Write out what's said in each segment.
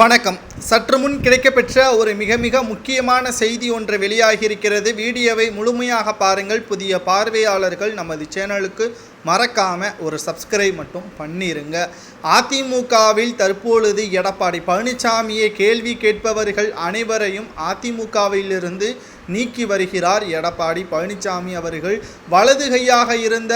வணக்கம். சற்று முன் கிடைக்கப்பெற்ற ஒரு மிக மிக முக்கியமான செய்தி ஒன்று வெளியாகியிருக்கிறது. வீடியோவை முழுமையாக பாருங்கள். புதிய பார்வையாளர்கள் நமது சேனலுக்கு மறக்காமல் ஒரு சப்ஸ்கிரைப் மட்டும் பண்ணிருங்க. அதிமுகவில் தற்பொழுது எடப்பாடி பழனிசாமியை கேள்வி கேட்பவர்கள் அனைவரையும் அதிமுகவிலிருந்து நீக்கி வருகிறார் எடப்பாடி பழனிசாமி அவர்கள். வலது கையாக இருந்த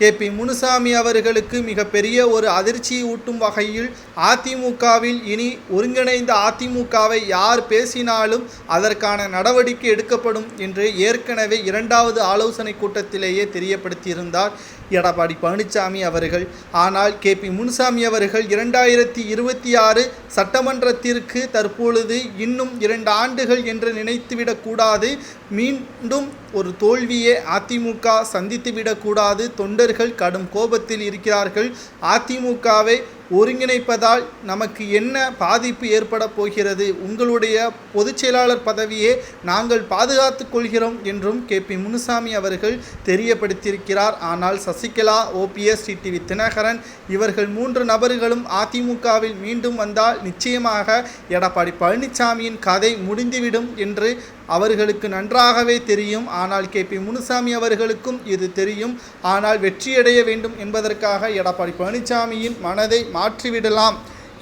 கே பி முனுசாமி அவர்களுக்கு மிகப்பெரிய ஒரு அதிர்ச்சியை ஊட்டும் வகையில் அதிமுகவில் இனி ஒருங்கிணைந்த அதிமுகவை யார் பேசினாலும் அதற்கான நடவடிக்கை எடுக்கப்படும் என்று ஏற்கனவே இரண்டாவது ஆலோசனை கூட்டத்திலேயே தெரியப்படுத்தியிருந்தார் எடப்பாடி பழனிசாமி அவர்கள். ஆனால் கே பி முனுசாமி அவர்கள் இரண்டாயிரத்தி இருபத்தி ஆறு சட்டமன்றத்திற்கு தற்பொழுது இன்னும் இரண்டு ஆண்டுகள் என்று நினைத்துவிடக்கூடாது மீண்டும் ஒரு தோல்வியை அதிமுக சந்தித்துவிடக்கூடாது தொண்டர்கள் கடும் கோபத்தில் இருக்கிறார்கள். அதிமுகவை ஒருங்கிணைப்பதால் நமக்கு என்ன பாதிப்பு ஏற்பட போகிறது? உங்களுடைய பொதுச் செயலாளர் பதவியே நாங்கள் பாதுகாத்து கொள்கிறோம் என்றும் கே. பி. முனுசாமி அவர்கள் தெரியப்படுத்தியிருக்கிறார். ஆனால் சசிகலா ஓபிஎஸ் டிடிவி தினகரன் இவர்கள் மூன்று நபர்களும் அதிமுகவில் மீண்டும் வந்தால் நிச்சயமாக எடப்பாடி பழனிசாமியின் கதை முடிந்துவிடும் என்று அவர்களுக்கு நன்றாகவே தெரியும். ஆனால் கே. பி. முனுசாமி அவர்களுக்கும் இது தெரியும். ஆனால் வெற்றியடைய வேண்டும் என்பதற்காக எடப்பாடி பழனிசாமியின் மனதை மாற்றிவிடலாம்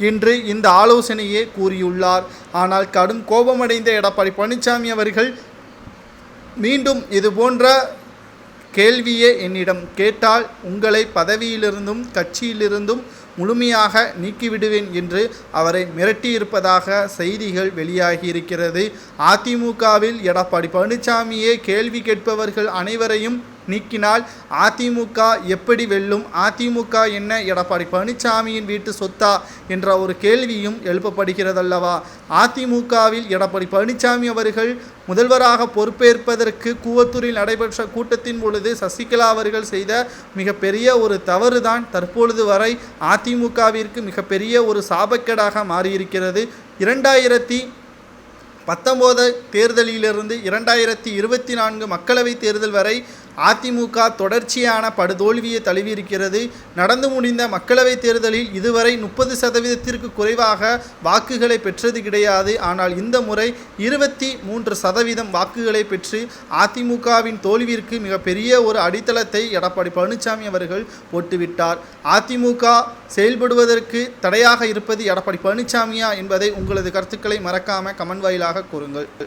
என்று இந்த ஆலோசனையே கூறியுள்ளார். ஆனால் கடும் கோபமடைந்த எடப்பாடி பழனிசாமி அவர்கள் மீண்டும் இது போன்ற கேள்வியே என்னிடம் கேட்டால் உங்களை பதவியிலிருந்தும் கட்சியிலிருந்தும் முழுமையாக நீக்கிவிடுவேன் என்று அவரை மிரட்டியிருப்பதாக செய்திகள் வெளியாகியிருக்கிறது. அதிமுகவில் எடப்பாடி பழனிசாமியே கேள்வி கேட்பவர்கள் அனைவரையும் நீக்கினால் அதிமுக எப்படி வெல்லும்? அதிமுக என்ன எடப்பாடி பழனிசாமியின் வீட்டு சொத்தா என்ற ஒரு கேள்வியும் எழுப்பப்படுகிறதல்லவா? அதிமுகவில் எடப்பாடி பழனிசாமி அவர்கள் முதல்வராக பொறுப்பேற்பதற்கு கூவத்தூரில் நடைபெற்ற கூட்டத்தின் பொழுது சசிகலா அவர்கள் செய்த மிகப்பெரிய ஒரு தவறுதான். தற்பொழுது வரை அதிமுகவிற்கு மிகப்பெரிய ஒரு சாபக்கேடாக மாறியிருக்கிறது. இரண்டாயிரத்தி பத்தொம்போது தேர்தலிலிருந்து இரண்டாயிரத்தி இருபத்தி நான்கு மக்களவைத் தேர்தல் வரை அதிமுக தொடர்ச்சியான படுதோல்வியை தழுவியிருக்கிறது. நடந்து முடிந்த மக்களவைத் தேர்தலில் இதுவரை முப்பது சதவீதத்திற்கு குறைவாக வாக்குகளை பெற்றது கிடையாது. ஆனால் இந்த முறை இருபத்தி மூன்று சதவீதம் வாக்குகளை பெற்று அதிமுகவின் தோல்விற்கு மிகப்பெரிய ஒரு அடித்தளத்தை எடப்பாடி பழனிசாமி அவர்கள் போட்டுவிட்டார். அதிமுக செயல்படுவதற்கு தடையாக இருப்பது எடப்பாடி பழனிசாமியா என்பதை உங்களது கருத்துக்களை மறக்காம கமெண்ட் வாயிலாக கூறுங்கள்.